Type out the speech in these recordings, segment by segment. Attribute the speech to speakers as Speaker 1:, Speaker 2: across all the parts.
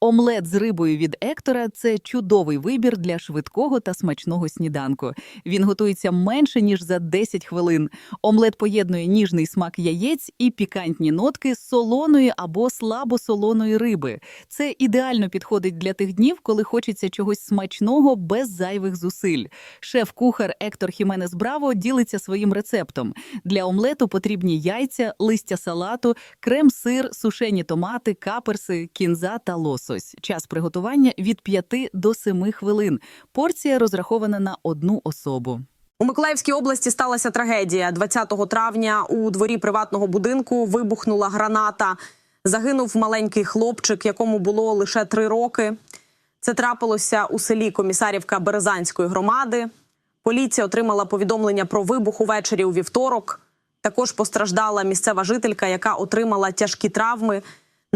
Speaker 1: Омлет з рибою від Ектора це чудовий вибір для швидкого та смачного сніданку. Він готується менше ніж за 10 хвилин. Омлет поєднує ніжний смак яєць і пікантні нотки солоної або слабосолоної риби. Це ідеально підходить для тих днів, коли хочеться чогось смачного без зайвих зусиль. Шеф-кухар Ектор Хіменес Браво ділиться своїм рецептом. Для омлету потрібні яйця, листя салату, крем-сир, сушені томати, каперси, кінза та лосось. Час приготування від 5 до 7 хвилин. Порція розрахована на одну особу.
Speaker 2: У Миколаївській області сталася трагедія. 20 травня у дворі приватного будинку вибухнула граната. Загинув маленький хлопчик, якому було лише три роки. Це трапилося у селі Комісарівка Березанської громади. Поліція отримала повідомлення про вибух увечері у вівторок. Також постраждала місцева жителька, яка отримала тяжкі травми.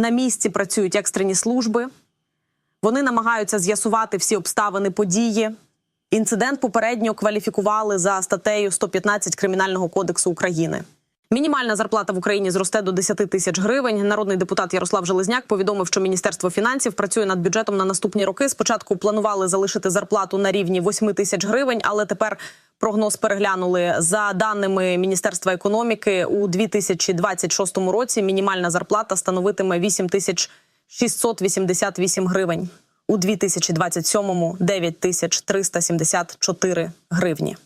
Speaker 2: На місці працюють екстрені служби. Вони намагаються з'ясувати всі обставини події. Інцидент попередньо кваліфікували за статтею 115 Кримінального кодексу України. Мінімальна зарплата в Україні зросте до 10 тисяч гривень. Народний депутат Ярослав Железняк повідомив, що Міністерство фінансів працює над бюджетом на наступні роки. Спочатку планували залишити зарплату на рівні 8 тисяч гривень, але тепер прогноз переглянули. За даними Міністерства економіки, у 2026 році мінімальна зарплата становитиме 8 тисяч 688 гривень. У 2027-му – 9 тисяч 374 гривні.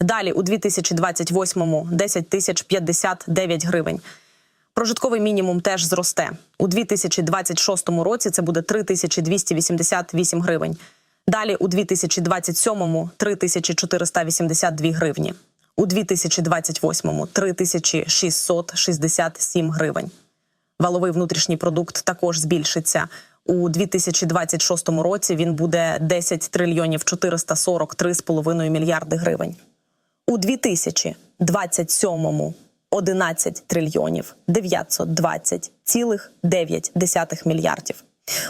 Speaker 2: Далі у 2028-му – 10 тисяч 59 гривень. Прожитковий мінімум теж зросте. У 2026 році це буде 3 тисячі 288 гривень. Далі у 2027-му – 3 тисячі 482 гривні. У 2028-му – 3 тисячі 667 гривень. Валовий внутрішній продукт також збільшиться. У 2026 році він буде 10 трильйонів 443,5 мільярди гривень. У 2027 – 11 трильйонів 920,9 мільярдів.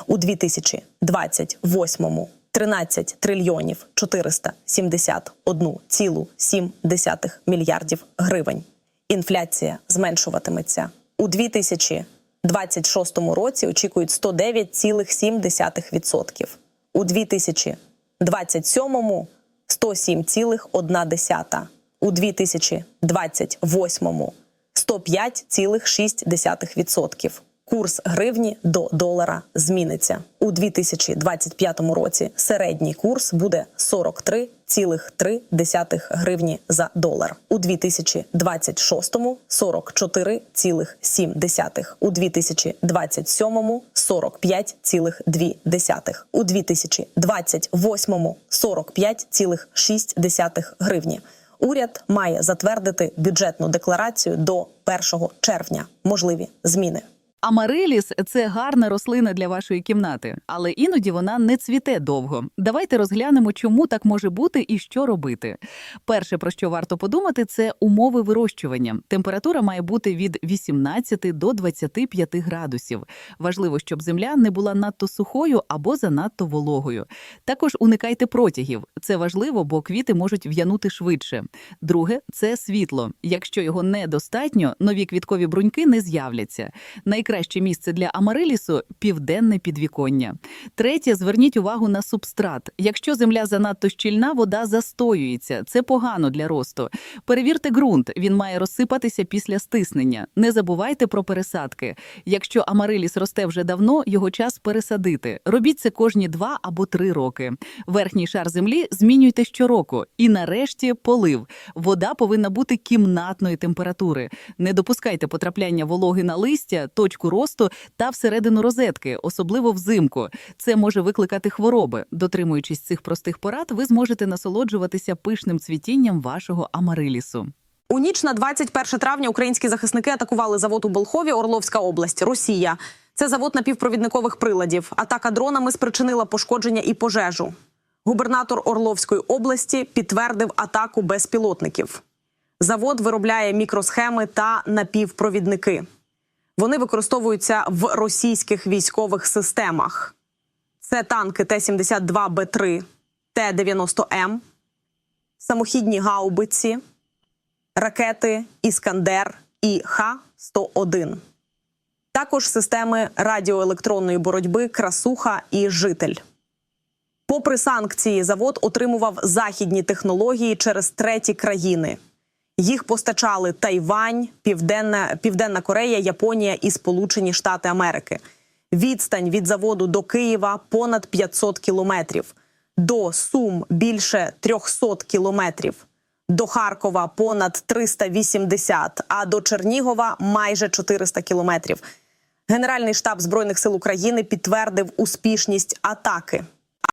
Speaker 2: У 2028 – 13 трильйонів 471,7 мільярдів гривень. Інфляція зменшуватиметься. У 2026 році очікують 109,7%. У 2027 – 107,1. У 2028 – 105,6%. Курс гривні до долара зміниться. У 2025 році середній курс буде 43,3 гривні за долар. У 2026 – 44,7. У 2027 – 45,2. У 2028 – 45,6 гривні. Уряд має затвердити бюджетну декларацію до 1 червня. Можливі зміни.
Speaker 1: Амариліс – це гарна рослина для вашої кімнати, але іноді вона не цвіте довго. Давайте розглянемо, чому так може бути і що робити. Перше, про що варто подумати, це умови вирощування. Температура має бути від 18 до 25 градусів. Важливо, щоб земля не була надто сухою або занадто вологою. Також уникайте протягів. Це важливо, бо квіти можуть в'янути швидше. Друге – це світло. Якщо його недостатньо, нові квіткові бруньки не з'являться. Найкраще місце для амарилісу – південне підвіконня. Третє – зверніть увагу на субстрат. Якщо земля занадто щільна, вода застоюється. Це погано для росту. Перевірте ґрунт, він має розсипатися після стиснення. Не забувайте про пересадки. Якщо амариліс росте вже давно, його час пересадити. Робіть це кожні два або три роки. Верхній шар землі змінюйте щороку. І нарешті полив. Вода повинна бути кімнатної температури. Не допускайте потрапляння вологи на листя, точку росту та всередину розетки, особливо взимку. Це може викликати хвороби. Дотримуючись цих простих порад, ви зможете насолоджуватися пишним цвітінням вашого амарилісу.
Speaker 2: У ніч на 21 травня українські захисники атакували завод у Болхові, Орловська область, Росія. Це завод напівпровідникових приладів. Атака дронами спричинила пошкодження і пожежу. Губернатор Орловської області підтвердив атаку безпілотників. Завод виробляє мікросхеми та напівпровідники. Вони використовуються в російських військових системах. Це танки Т-72Б3, Т-90М, самохідні гаубиці, ракети Іскандер і Х-101. Також системи радіоелектронної боротьби Красуха і Житель. Попри санкції, завод отримував західні технології через треті країни. Їх постачали Тайвань, Південна, Південна Корея, Японія і Сполучені Штати Америки. Відстань від заводу до Києва понад 500 кілометрів, до Сум більше 300 кілометрів, до Харкова понад 380, а до Чернігова майже 400 кілометрів. Генеральний штаб збройних сил України підтвердив успішність атаки.